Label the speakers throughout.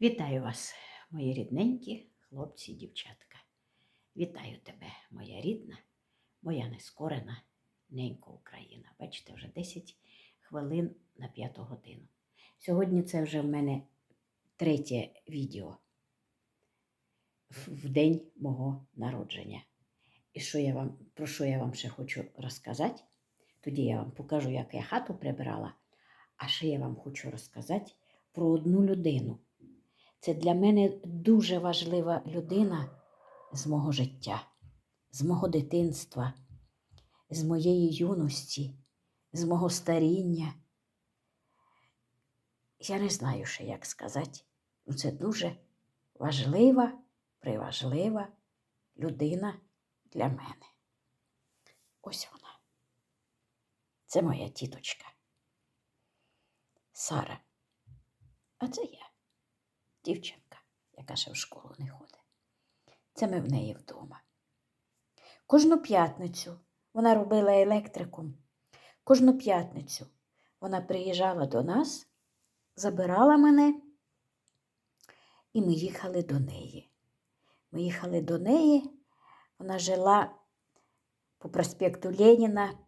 Speaker 1: Вітаю вас, мої рідненькі хлопці і дівчатка. Вітаю тебе, моя рідна, моя нескорена ненька Україна. Бачите, вже 10 хвилин на п'яту годину. Сьогодні це вже в мене третє відео в день мого народження. І що я вам, про що я вам ще хочу розказати? Тоді я вам покажу, як я хату прибирала. А ще я вам хочу розказати про одну людину. Це для мене дуже важлива людина з мого життя, з мого дитинства, з моєї юності, з мого старіння. Я не знаю ще, як сказати. Ну, Це дуже важлива, приважлива людина для мене. Ось вона. Це моя тіточка. Сара. А це я дівчинка, яка ще в школу не ходить. Це ми в неї вдома. Кожну п'ятницю вона робила електриком. Кожну п'ятницю вона приїжджала до нас, забирала мене, і ми їхали до неї. Ми їхали до неї, вона жила по проспекту Леніна,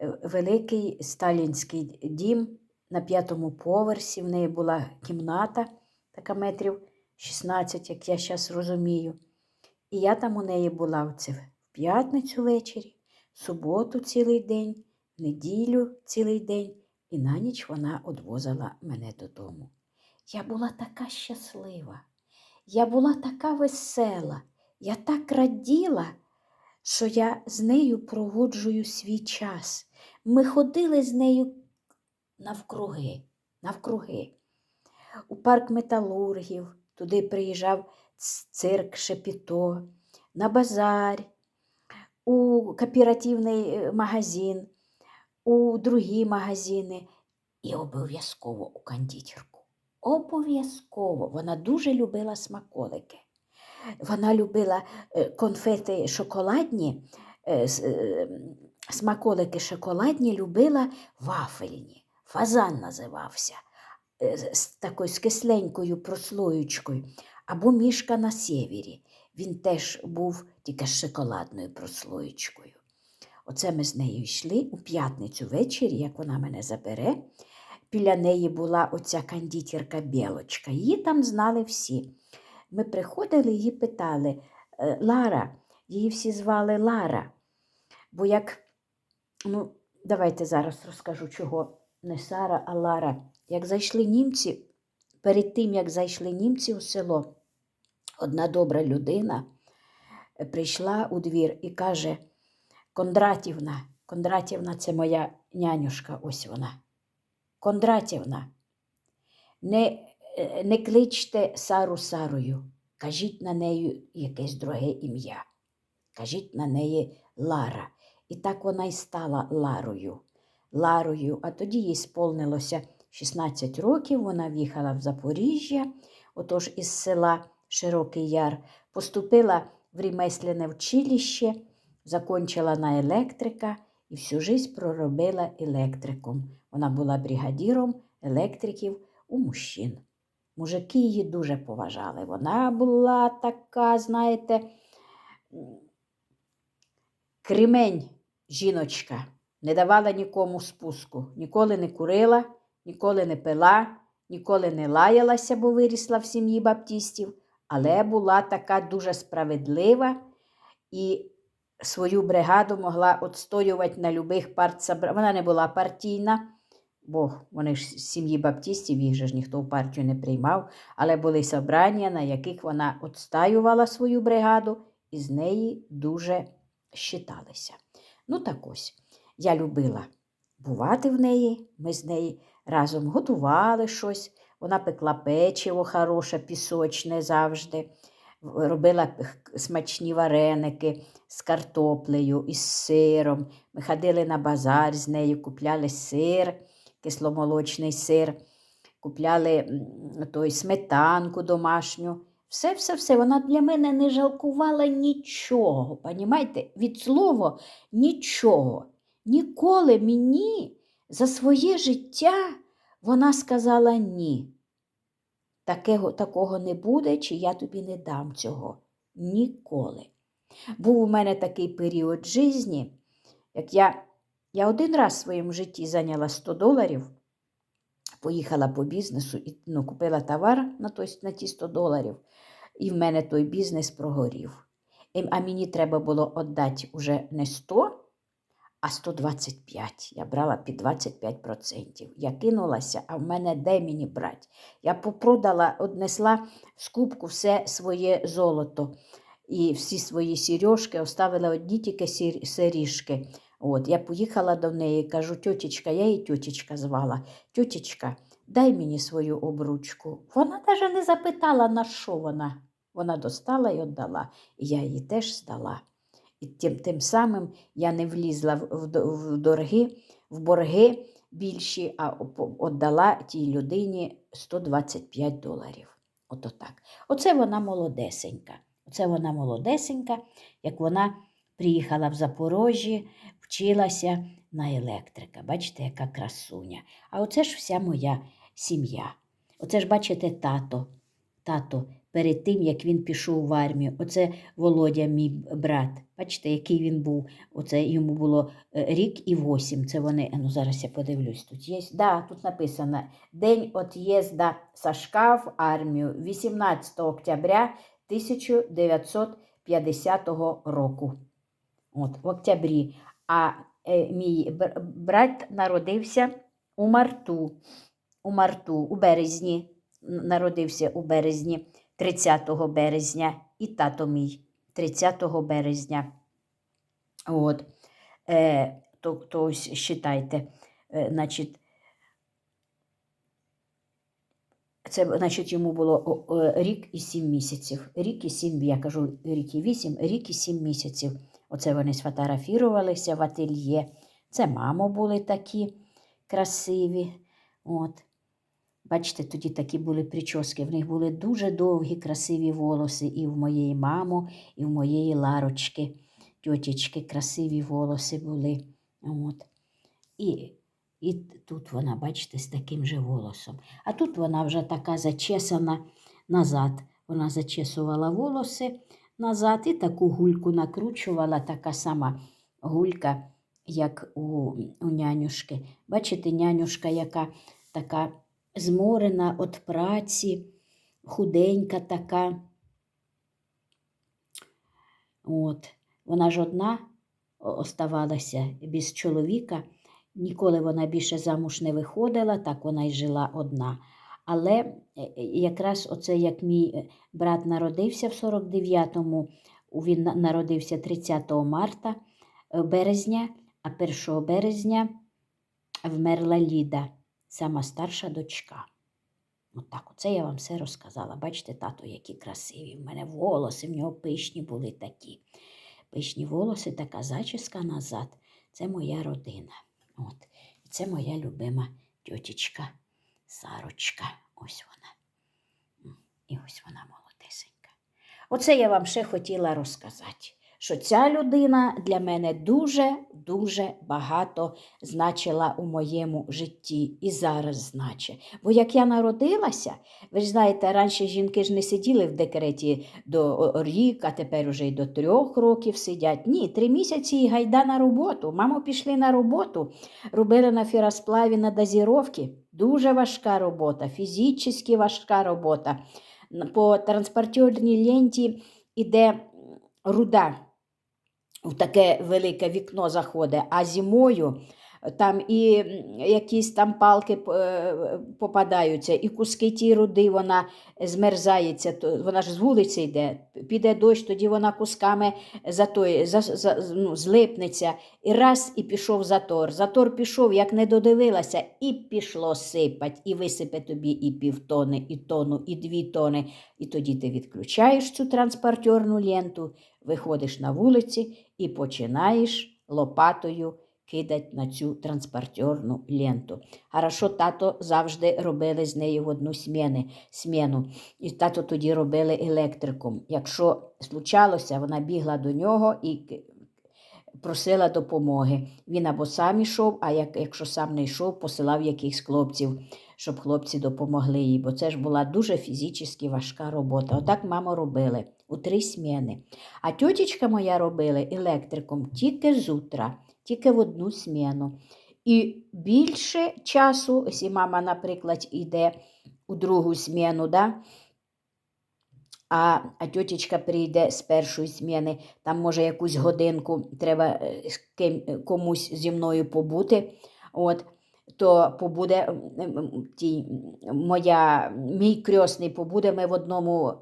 Speaker 1: е, великий сталінський дім на п'ятому поверсі. В неї була кімната така метрів 16, як я зараз розумію. І я там у неї була оце в п'ятницю ввечері, в суботу цілий день, в неділю цілий день, і на ніч вона одвозила мене додому. Я була така щаслива, я була така весела, я так раділа, що я з нею проводжую свій час. Ми ходили з нею навкруги, навкруги у парк металургів, туди приїжджав цирк Шепіто, на базар, у кооперативний е, магазин, у другі магазини і обов'язково у кондитерку. Обов'язково. Вона дуже любила смаколики. Вона любила е, конфети шоколадні, е, смаколики шоколадні любила вафельні. Фазан називався з- з такою з кисленькою прослоєчкою, або мішка на сєвєрі. Він теж був тільки з шоколадною прослоєчкою. Оце ми з нею йшли у п'ятницю ввечері, як вона мене забере. Біля неї була оця кондитерка Білочка. Її там знали всі. Ми приходили її питали «Е, Лара, її всі звали Лара. Бо як, ну, давайте зараз розкажу, чого не Сара, а Лара. Як зайшли німці, перед тим, як зайшли німці у село, одна добра людина е, прийшла у двір і каже: Кондратівна, Кондратівна, це моя нянюшка, ось вона. Кондратівна, не, е, не кличте Сару Сарою, кажіть на неї якесь друге ім'я. Кажіть на неї Лара. І так вона й стала Ларою. Ларою, а тоді їй сповнилося 16 років, вона в'їхала в Запоріжжя, отож із села Широкий Яр, поступила в ремесленне училище, закончила на електрика і всю життя проробила електриком. Вона була бригадіром електриків у мужчин. Мужики її дуже поважали. Вона була така, знаєте, кремень жіночка, не давала нікому спуску, ніколи не курила, ніколи не пила, ніколи не лаялася, бо вирісла в сім'ї баптістів, але була така дуже справедлива і свою бригаду могла відстоювати на любих партсобраннях. Вона не була партійна, бо вони ж з сім'ї баптістів, їх же ж ніхто в партію не приймав, але були собрання, на яких вона відстаювала свою бригаду, і з неї дуже щиталися. Ну так ось, я любила бувати в неї, ми з нею разом готували щось. Вона пекла печиво хороше, пісочне завжди, робила смачні вареники з картоплею, із сиром. Ми ходили на базар з нею, купляли сир, кисломолочний сир, купляли той сметанку домашню. Все, все, все. Вона для мене не жалкувала нічого. Понімаєте? Від слова нічого. Ніколи мені за своє життя вона сказала ні. такого, такого не буде, чи я тобі не дам цього. Ніколи. Був у мене такий період житті, як я, я один раз в своєму житті зайняла 100 доларів, поїхала по бізнесу і ну, купила товар на, той, на ті 100 доларів, і в мене той бізнес прогорів. А мені треба було віддати вже не 100, а 125. Я брала під 25%. Я кинулася, а в мене де мені брати? Я попродала, однесла скупку все своє золото і всі свої сережки, оставила одні тільки сір- От, я поїхала до неї, кажу, тьотечка, я її тьотечка звала. Тьотечка, дай мені свою обручку. Вона навіть не запитала, на що вона. Вона достала і віддала. І я її теж здала. І тим, тим самим я не влізла в, в, в дорги, в борги більші, а віддала тій людині 125 доларів. Ото так. Оце вона молодесенька. Оце вона молодесенька, як вона приїхала в Запорожжі, вчилася на електрика. Бачите, яка красуня. А оце ж вся моя сім'я. Оце ж, бачите, тато. Тато перед тим, як він пішов в армію. Оце Володя, мій брат. Бачите, який він був. Оце йому було е, рік і восім. Це вони. Ну, зараз я подивлюсь. Тут є. Да, тут написано День от'їзда Сашка в армію 18 октября 1950 року. От, в октябрі. А е, мій брат народився у марту. У марту, у березні. Народився у березні, 30 березня, і тато мій 30 березня. От. Е, то, то ось считайте, е, значить, це значить, йому було рік і сім місяців. Рік і сім, я кажу, рік і вісім, рік і сім місяців. Оце вони сфотографірувалися в ательє. Це мамо були такі красиві. От. Бачите, тоді такі були прически. В них були дуже довгі, красиві волоси. І в моєї мамо, і в моєї Ларочки, тьотечки, красиві волоси були. От. І, і тут вона, бачите, з таким же волосом. А тут вона вже така зачесана назад. Вона зачесувала волоси назад і таку гульку накручувала, така сама гулька, як у, у нянюшки. Бачите, нянюшка, яка така зморена від праці, худенька така. От. Вона ж одна оставалася без чоловіка. Ніколи вона більше замуж не виходила, так вона й жила одна. Але е, е, якраз оце як мій е, брат народився в 49-му, він народився 30 марта березня, а 1 березня вмерла Ліда, сама старша дочка. Отак, оце я вам все розказала. Бачите, тато, які красиві. В мене волоси, в нього пишні були такі. Пишні волоси, така зачіска назад. Це моя родина. От. І це моя любима тьотічка Сарочка. Ось вона. І ось вона молодесенька. Оце я вам ще хотіла розказати, що ця людина для мене дуже-дуже багато значила у моєму житті і зараз значить. Бо як я народилася, ви ж знаєте, раніше жінки ж не сиділи в декреті до рік, а тепер уже й до трьох років сидять. Ні, три місяці і гайда на роботу. Мамо пішли на роботу, робили на фіросплаві на дозіровки. Дуже важка робота, фізично важка робота. По транспортерній ленті іде руда. В таке велике вікно заходить, а зимою там і якісь там палки е, попадаються, і куски ті руди, вона змерзається, вона ж з вулиці йде, піде дощ, тоді вона кусками за той, за, за, ну, злипнеться, і раз і пішов затор. Затор пішов, як не додивилася, і пішло сипать, і висипе тобі і півтони, і тону, і дві тони. І тоді ти відключаєш цю транспортерну ленту, виходиш на вулиці і починаєш лопатою кидати на цю транспортерну ленту. Хорошо, тато завжди робили з нею в одну сміни, сміну. І тато тоді робили електриком. Якщо случалося, вона бігла до нього і просила допомоги. Він або сам ішов, а як, якщо сам не йшов, посилав якихось хлопців, щоб хлопці допомогли їй, бо це ж була дуже фізично важка робота. Отак мамо робили у три сміни. А тьотічка моя робила електриком тільки з утра, тільки в одну сміну. І більше часу, якщо мама, наприклад, йде у другу сміну, да? а, а тьотічка прийде з першої зміни, там може якусь годинку треба е, ким, комусь зі мною побути. От, то побуде ті, моя, мій крьосний побуде, ми в одному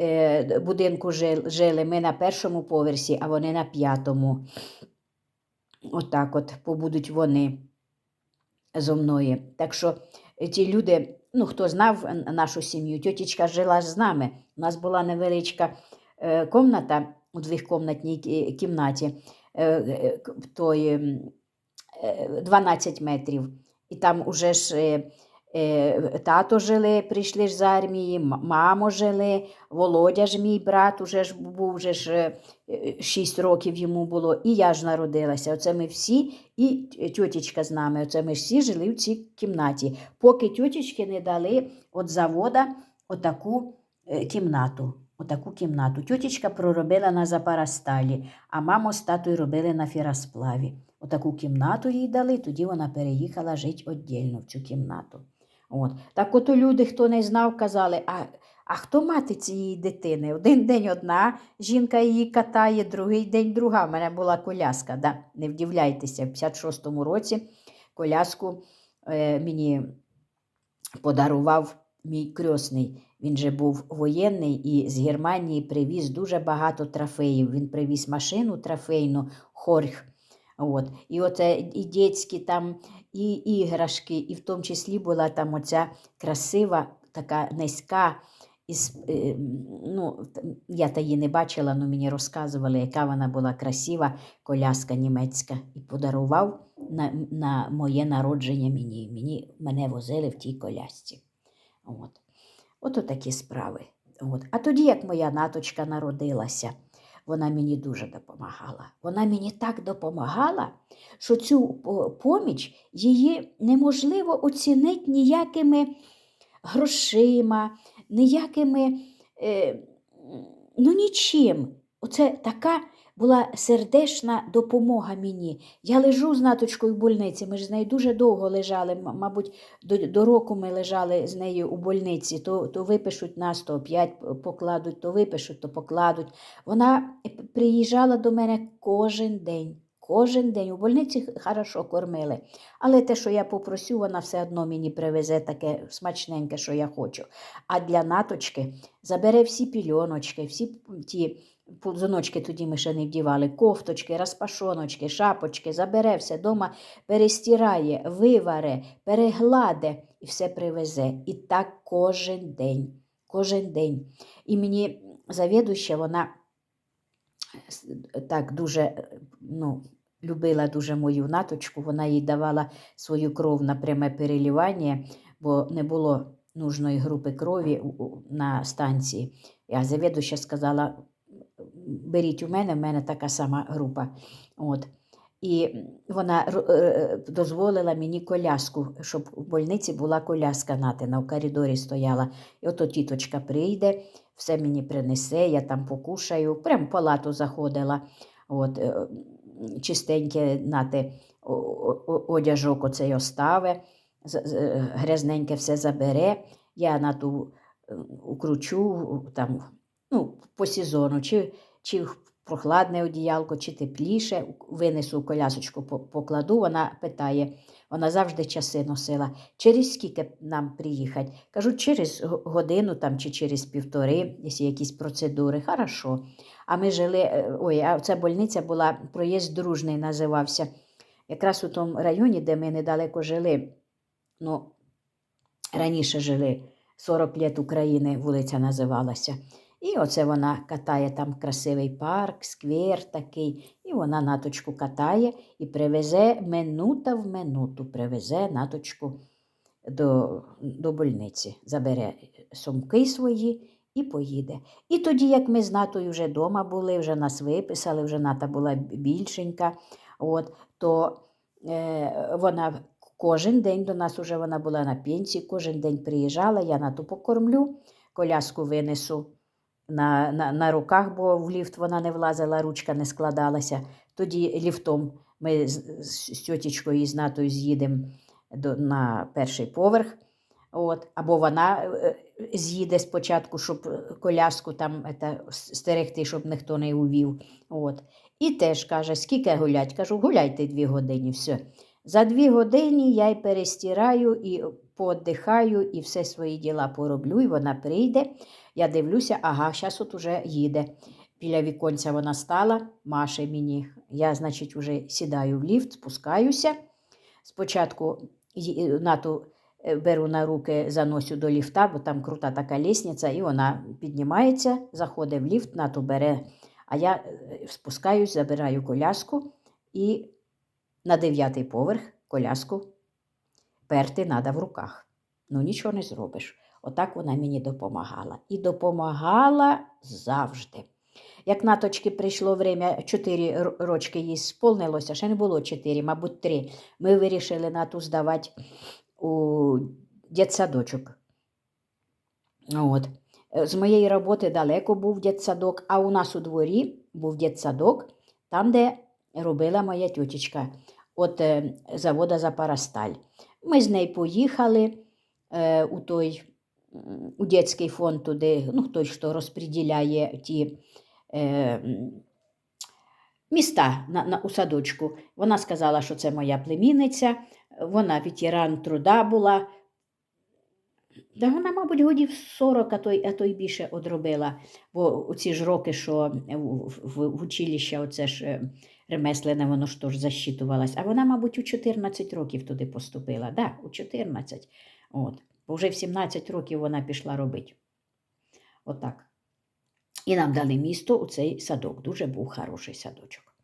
Speaker 1: е, будинку жили, ми на першому поверсі, а вони на п'ятому. Отак от побудуть вони зо мною. Так що е, ті люди, ну хто знав нашу сім'ю, тьотічка жила з нами. У нас була невеличка е, комната у двохкомнатній кімнаті, е, е, той, ем, е, 12 метрів. І там уже ж е, е, тато жили, прийшли з армії, мамо жили, Володя ж мій брат, уже ж був вже ж 6 років йому було, і я ж народилася. Оце ми всі, і тьотічка з нами. Оце ми всі жили в цій кімнаті, поки тьотічки не дали від завода отаку е, кімнату. Отаку кімнату. Тьотічка проробила на запарасталі, а мамо з татою робили на фіросплаві. Отаку кімнату їй дали, тоді вона переїхала жити віддільно в цю кімнату. От. Так от люди, хто не знав, казали, а, а хто мати цієї дитини? Один день одна жінка її катає, другий день друга. У мене була коляска. Да? Не вдивляйтеся, в 56-му році коляску е, мені подарував мій крьосний. Він же був воєнний і з Германії привіз дуже багато трофеїв. Він привіз машину трофейну, хорх. От. І оце і дітські там, і іграшки, і в тому числі була там оця красива, така низька. Із, е, ну, я та її не бачила, але мені розказували, яка вона була красива, коляска німецька. І подарував на, на моє народження мені. мені. Мене возили в тій колясці. От. Ото такі справи. От. А тоді, як моя наточка народилася, вона мені дуже допомагала. Вона мені так допомагала, що цю поміч її неможливо оцінити ніякими грошима, ніякими, е, ну нічим. Оце така була сердечна допомога мені. Я лежу з наточкою в больниці, ми ж з нею дуже довго лежали, мабуть, до, до року ми лежали з нею у больниці, то, то випишуть нас, то оп'ять покладуть, то випишуть, то покладуть. Вона приїжджала до мене кожен день. Кожен день у больниці хорошо кормили. Але те, що я попросю, вона все одно мені привезе таке смачненьке, що я хочу. А для наточки забере всі пільоночки, всі ті ползуночки тоді ми ще не вдівали, кофточки, розпашоночки, шапочки, забере все дома, перестирає, виваре, перегладе і все привезе. І так кожен день. Кожен день. І мені завідуща, вона так дуже е, ну, любила дуже мою наточку, вона їй давала свою кров на пряме перелівання, бо не було нужної групи крові на станції. А завідуща сказала: беріть у мене, в мене така сама група. От. І вона е, дозволила мені коляску, щоб в больниці була коляска натина, в коридорі стояла. І ото тіточка прийде, все мені принесе, я там покушаю, прям в палату заходила. От, е, чистеньке нате одяжок оцей оставе, е, грязненьке все забере, я на ту е, укручу там, ну, по сезону, чи, чи прохладне одіялко, чи тепліше, винесу колясочку, покладу, вона питає, вона завжди часи носила, через скільки нам приїхати? Кажу, через годину там, чи через півтори, якщо якісь процедури, хорошо. А ми жили, е, ой, а ця больниця була, проїзд дружний називався. Якраз у тому районі, де ми недалеко жили, ну, раніше жили 40 літ України, вулиця називалася. І оце вона катає там красивий парк, сквер такий, і вона наточку катає і привезе минута в минуту, привезе наточку до, до больниці, забере сумки свої і поїде. І тоді, як ми з Натою вже вдома були, вже нас виписали, вже Ната була більшенька, от, то е, вона кожен день до нас вже вона була на пенсії, кожен день приїжджала, я Нату покормлю, коляску винесу на, на, на руках, бо в ліфт вона не влазила, ручка не складалася. Тоді ліфтом ми з, з, тьотічкою і з Натою з'їдемо на перший поверх. От, або вона е, з'їде спочатку, щоб е, коляску там ета, стерегти, щоб ніхто не увів. От. І теж каже, скільки гулять? Кажу, гуляйте дві години, все. За дві години я й перестираю, і пооддихаю, і все свої діла пороблю, і вона прийде. Я дивлюся, ага, зараз от уже їде. Біля віконця вона стала, маше мені. Я, значить, вже сідаю в ліфт, спускаюся. Спочатку нату е, беру на руки, заносю до ліфта, бо там крута така лісниця, і вона піднімається, заходить в ліфт, нату бере. А я е, спускаюсь, забираю коляску і на дев'ятий поверх коляску перти треба в руках. Ну, нічого не зробиш. Отак вона мені допомагала. І допомагала завжди. Як наточки прийшло время, 4 рочки їй сповнилося, ще не було 4, мабуть, 3. Ми вирішили нату здавати у дитсадочок. От. З моєї роботи далеко був дитсадок, а у нас у дворі був дитсадок, там, де робила моя тютечка от е, завода Запарасталь. Ми з нею поїхали е, у той у дитячий фонд туди, ну, той, що розподіляє ті е, міста на, на, у садочку. Вона сказала, що це моя племінниця, вона ветеран труда була. Да вона, мабуть, годів 40, а то, а то й більше одробила. Бо ці ж роки, що в, в, в училище, оце ж е, ремеслене, воно ж теж защитувалось. А вона, мабуть, у 14 років туди поступила. Да, у 14. От. Бо вже в 17 років вона пішла робити. Отак. І нам дали місто у цей садок. Дуже був хороший садочок.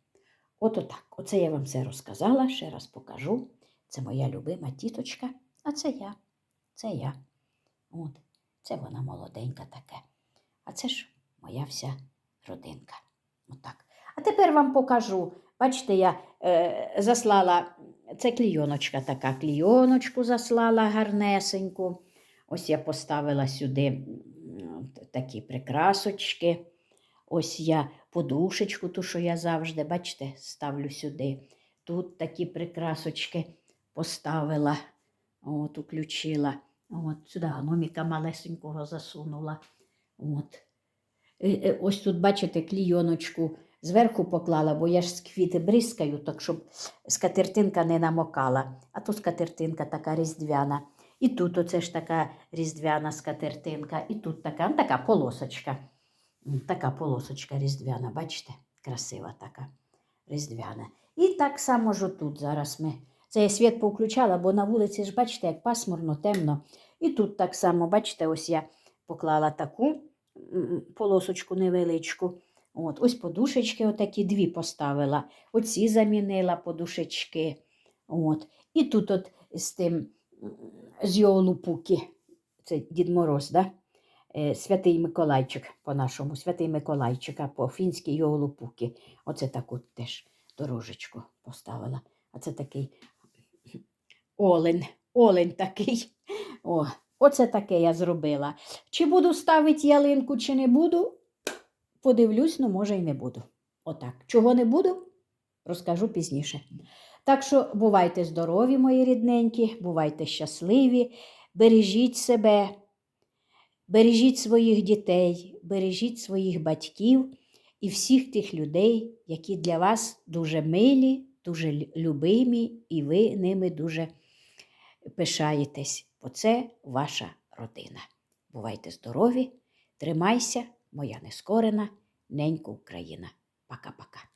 Speaker 1: От отак. Оце я вам все розказала, ще раз покажу. Це моя любима тіточка, а це я. Це я. От, це вона молоденька таке. А це ж моя вся родинка. Отак. А тепер вам покажу. Бачите, я заслала, це клійоночка така, клійоночку заслала гарнесеньку. Ось я поставила сюди такі прикрасочки. Ось я подушечку, ту, що я завжди, бачите, ставлю сюди. Тут такі прикрасочки поставила, от, уключила. От, сюди гноміка малесенького засунула. От. Е, е, Ось тут, бачите, клійоночку зверху поклала, бо я ж з квіти бризкаю, так щоб скатертинка не намокала. А то скатертинка така різдвяна. І тут оце ж така різдвяна скатертинка, і тут така, ну, така полосочка. Така полосочка різдвяна, бачите? Красива така різдвяна. І так само ж отут зараз ми. Це я світ повключала, бо на вулиці ж, бачите, як пасмурно, темно. І тут так само, бачите, ось я поклала таку полосочку невеличку. От, ось подушечки отакі дві поставила. Оці замінила подушечки. От. І тут от з тим з Йолупуки, це Дід Мороз, да? Е, Святий Миколайчик по-нашому, Святий Миколайчик, а по-фінськи Йолупуки. Оце таку теж дорожечку поставила. А це такий олень, олень такий. О, оце таке я зробила. Чи буду ставити ялинку, чи не буду, подивлюсь, ну, може, і не буду. Отак. Чого не буду, розкажу пізніше. Так що бувайте здорові, мої рідненькі, бувайте щасливі, бережіть себе, бережіть своїх дітей, бережіть своїх батьків і всіх тих людей, які для вас дуже милі, дуже любимі, і ви ними дуже пишаєтесь, бо це ваша родина. Бувайте здорові, тримайся, моя нескорена, ненька Україна. Пока-пока.